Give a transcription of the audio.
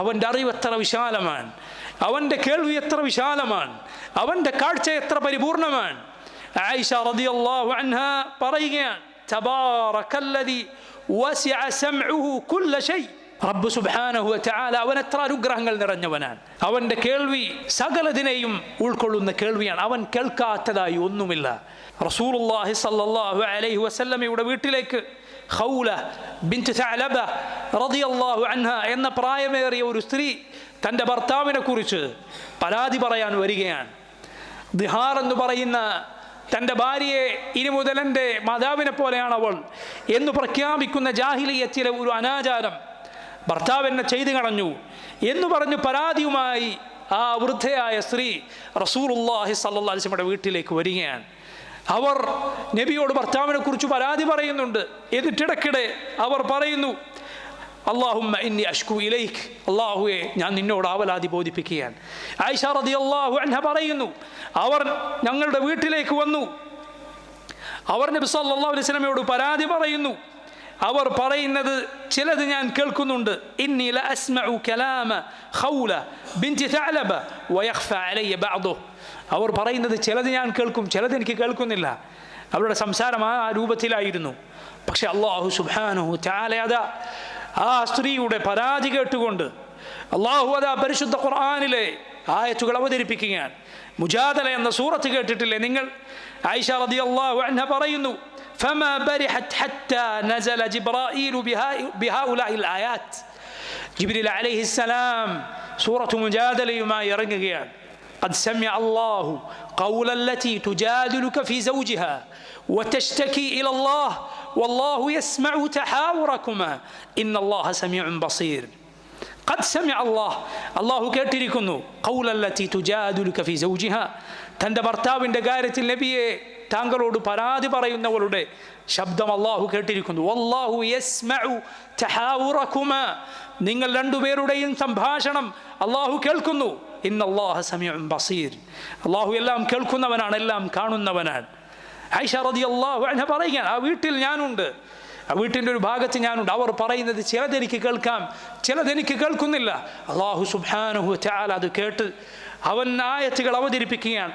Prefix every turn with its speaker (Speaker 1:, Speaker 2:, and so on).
Speaker 1: അവൻ്റെ അറിവ് എത്ര വിശാലമാണ് അവൻ്റെ കേൾവി എത്ര വിശാലമാണ് അവൻ്റെ കാഴ്ച എത്ര പരിപൂർണമാണ് ആയിഷ റളിയല്ലാഹു അൻഹ പറയുകയാണ് തബാറക്കല്ലദി വസിഅ സംഉഹു കുല്ല ശൈ സുബ്ഹാനഹു സുബാനഹുവ ചാല അവൻ എത്ര അനുഗ്രഹങ്ങൾ നിറഞ്ഞവനാണ് അവൻ്റെ കേൾവി സകലതിനെയും ഉൾക്കൊള്ളുന്ന കേൾവിയാണ് അവൻ കേൾക്കാത്തതായി ഒന്നുമില്ല റസൂലുള്ളാഹി സല്ലാഹു അലൈഹി വസല്ലമയുടെ വീട്ടിലേക്ക് ഹൗല ബിൻറ്റ് തഅലബ റളിയല്ലാഹു അൻഹ എന്ന പ്രായമേറിയ ഒരു സ്ത്രീ തൻ്റെ ഭർത്താവിനെ കുറിച്ച് പരാതി പറയാൻ വരികയാണ് ദിഹാർ എന്ന് പറയുന്ന തൻ്റെ ഭാര്യയെ ഇനി മുതൽ മാതാവിനെ പോലെയാണ് അവൾ എന്ന് പ്രഖ്യാപിക്കുന്ന ജാഹിലിയത്തിലെ ഒരു അനാചാരം ഭർത്താവ് എന്നെ ചെയ്തു കളഞ്ഞു എന്ന് പറഞ്ഞു പരാതിയുമായി ആ വൃദ്ധയായ സ്ത്രീ റസൂലുല്ലാഹി സല്ലാസിമയുടെ വീട്ടിലേക്ക് വരികയാണ് അവർ നബിയോട് ഭർത്താവിനെ കുറിച്ച് പരാതി പറയുന്നുണ്ട് എന്നിട്ടിടക്കിടെ അവർ പറയുന്നു അള്ളാഹുമ്മ ഇന്നി അഷ്കു ഇലൈഖ് അള്ളാഹുയെ ഞാൻ നിന്നോട് ആവലാതി ബോധിപ്പിക്കുകയാണ് ആയിഷ റതി അള്ളാഹു അൻഹ പറയുന്നു അവർ ഞങ്ങളുടെ വീട്ടിലേക്ക് വന്നു അവർ നബി സല്ലാ സ്വലമയോട് പരാതി പറയുന്നു അവർ പറയുന്നത് ചിലത് ഞാൻ കേൾക്കുന്നുണ്ട് കലാമ ഖൗല തഅലബ അവർ പറയുന്നത് ചിലത് ഞാൻ കേൾക്കും ചിലത് എനിക്ക് കേൾക്കുന്നില്ല അവരുടെ സംസാരം ആ രൂപത്തിലായിരുന്നു പക്ഷെ അള്ളാഹു സുബാനു ചാലയത ആ സ്ത്രീയുടെ പരാതി കേട്ടുകൊണ്ട് അള്ളാഹു അതാ പരിശുദ്ധ ഖുർആാനിലെ ആയത്തുകൾ അവതരിപ്പിക്കുകയാണ് മുജാദല എന്ന സൂറത്ത് കേട്ടിട്ടില്ലേ നിങ്ങൾ ആയിഷ റതി അള്ളാഹു പറയുന്നു فما برحت حتى نزل جبرائيل بهؤلاء الآيات جبريل عليه السلام سورة مجادلة يما يرقق يعني. قد سمع الله قول التي تجادلك في زوجها وتشتكي إلى الله والله يسمع تحاوركما إن الله سميع بصير قد سمع الله الله كاتريكن قول التي تجادلك في زوجها تندبرتاو برتاوين دقارة النبي താങ്കളോട് പരാതി പറയുന്നവരുടെ ശബ്ദം അള്ളാഹു കേട്ടിരിക്കുന്നു അള്ളാഹു നിങ്ങൾ രണ്ടുപേരുടെയും സംഭാഷണം അള്ളാഹു കേൾക്കുന്നു ഇന്ന് അള്ളാഹ സമയം ബസീർ അള്ളാഹു എല്ലാം കേൾക്കുന്നവനാണ് എല്ലാം കാണുന്നവനാണ് ഐഷ അള്ളാഹു എന്നെ പറയുകയാണ് ആ വീട്ടിൽ ഞാനുണ്ട് വീട്ടിൻ്റെ ഒരു ഭാഗത്ത് ഞാനുണ്ട് അവർ പറയുന്നത് ചിലതെനിക്ക് കേൾക്കാം ചിലതെനിക്ക് കേൾക്കുന്നില്ല അള്ളാഹു സുബാനുഹു ചാൽ അത് കേട്ട് അവൻ ആയത്തുകൾ അവതരിപ്പിക്കുകയാണ്